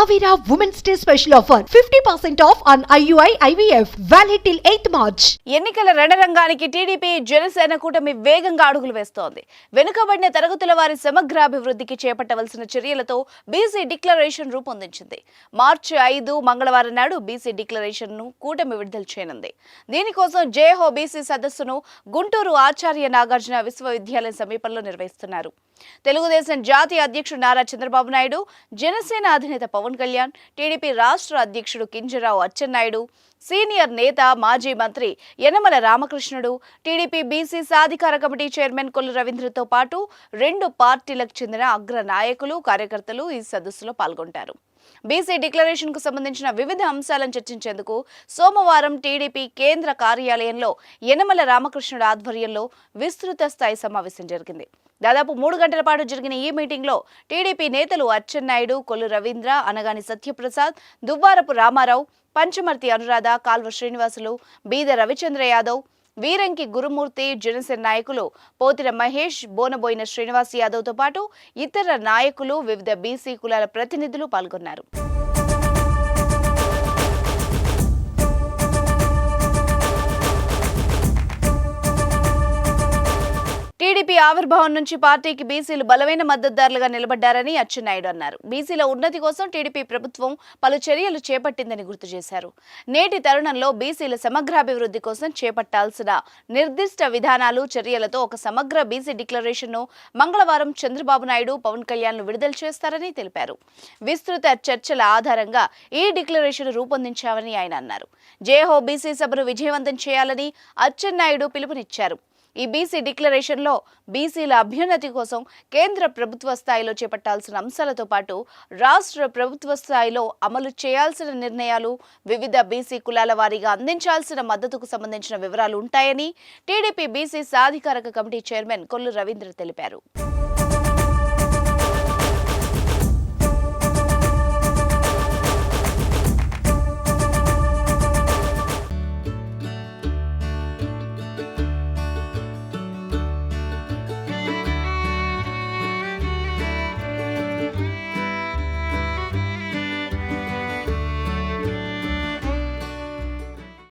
Avira Women's Day special offer 50% off on IUI IVF valid till 8th March. ఎన్నికల రణరంగానికి TDP Janasena కూటమి వేగంగా అడుగులు వేస్తోంది. వెనుకబడిన తరగతుల వారి సమగ్రాభివృద్ధికి చేపట్టవలసిన చర్యలతో బీసీ డిక్లరేషన్ రూపొందించింది. మార్చి ఐదు మంగళవారం నాడు బీసీ డిక్లరేషన్ను కూటమి విడుదల చేయనుంది. దీనికోసం జేహో బీసీ సదస్సును గుంటూరు ఆచార్య నాగార్జున విశ్వవిద్యాలయం సమీపంలో నిర్వహిస్తున్నారు. తెలుగుదేశం జాతీయ అధ్యక్షుడు నారా చంద్రబాబు నాయుడు జనసేన అధినేత పవన్ కళ్యాణ్ టీడీపీ రాష్ట్ర అధ్యక్షుడు కింజరావు అచ్చెన్నాయుడు సీనియర్ నేత మాజీ మంత్రి యనమల రామకృష్ణుడు టీడీపీ బీసీ సాధికార కమిటీ చైర్మన్ కొల్లు రవీంద్రతో పాటు రెండు పార్టీలకు చెందిన అగ్ర నాయకులు కార్యకర్తలు ఈ సదస్సులో పాల్గొంటారు. బీసీ డిక్లరేషన్కు సంబంధించిన వివిధ అంశాలను చర్చించేందుకు సోమవారం టీడీపీ కేంద్ర కార్యాలయంలో యనమల రామకృష్ణుడు ఆధ్వర్యంలో విస్తృత స్థాయి సమావేశం జరిగింది. దాదాపు మూడు గంటల పాటు జరిగిన ఈ మీటింగ్లో టీడీపీ నేతలు అచ్చెన్నాయుడు కొల్లు రవీంద్ర అనగాని సత్యప్రసాద్ దువ్వారపు రామారావు పంచమర్తి అనురాధ కాల్వ శ్రీనివాసులు బీద రవిచంద్ర యాదవ్ వీరంకి గురుమూర్తి జనసేన నాయకులు పోతిర మహేష్ బోనబోయిన శ్రీనివాస్ యాదవ్తో పాటు ఇతర నాయకులు వివిధ బీసీ కులాల ప్రతినిధులు పాల్గొన్నారు. టీడీపీ ఆవిర్భావం నుంచి పార్టీకి బీసీలు బలమైన మద్దతుదారులుగా నిలబడ్డారని అచ్చెన్నాయుడు అన్నారు. బీసీల ఉన్నతి కోసం టీడీపీ ప్రభుత్వం పలు చర్యలు చేపట్టిందని గుర్తు చేశారు. నేటి తరుణంలో బీసీల సమగ్రాభివృద్ధి కోసం చేపట్టాల్సిన నిర్దిష్ట విధానాలు చర్యలతో ఒక సమగ్ర బీసీ డిక్లరేషన్ను మంగళవారం చంద్రబాబు నాయుడు పవన్ కళ్యాణ్ను విడుదల చేస్తారని తెలిపారు. విస్తృత చర్చల ఆధారంగా ఈ డిక్లరేషన్ రూపొందించామని ఆయన అన్నారు. జేహో బీసీ సభను విజయవంతం చేయాలని అచ్చెన్నాయుడు పిలుపునిచ్చారు. ఈ బీసీ డిక్లరేషన్లో బీసీల అభ్యున్నతి కోసం కేంద్ర ప్రభుత్వ స్థాయిలో చేపట్టాల్సిన అంశాలతో పాటు రాష్ట్ర ప్రభుత్వ స్థాయిలో అమలు చేయాల్సిన నిర్ణయాలు వివిధ బీసీ కులాల వారీగా అందించాల్సిన మద్దతుకు సంబంధించిన వివరాలు ఉంటాయని టీడీపీ బీసీ సాధికారక కమిటీ చైర్మన్ కొల్లు రవీంద్ర తెలిపారు.